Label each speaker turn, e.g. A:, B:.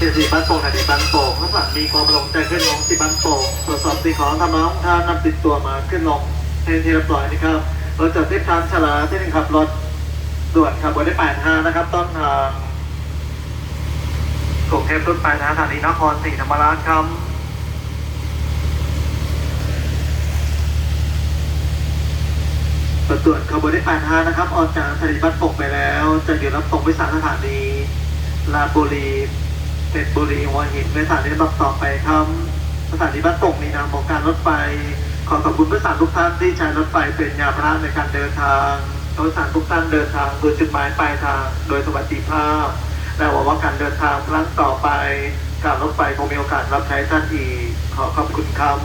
A: สีบ้านโป่งสถานีบ้านโป่งข้างหลังมีความประสงใจขึ้นลงที่บ้านโป่งตรวจสอบสิ่งของทำน้องท่านนำติดตัวมาขึ้นลงให้ที่เรียบร้อยนะครับเราจะทิศทางฉลาที่หนึ่งขับรถด่วนขับรถได้แปดทานะครับ ต้นทางกรุงเทพต้นปลายทางสถานีนครศรีธรรมราชครับประตรวจขบวนได้แปดทานะครับ ออกจากสถานีบ้านโป่งไปแล้ว จะอยู่รับตรงไปสามสถานีลาบุรี เพชรบุรีหัวหินเป็นสถานีลำต่อไปครับสถานีบ้านโป่งมีนามของการรถไฟ ขอขอบคุณผู้สารทุกท่านที่ใช้รถไฟเป็นยาพาหนะในการเดินทางผู้สารทุกท่านเดินทางโดยจุดหมายปลายทาง โดยสวัสดิภาพ และหวังว่าการเดินทางครั้งต่อไป การรถไฟคงมีโอกาสรับใช้ท่านอีกขอขอบคุณครับ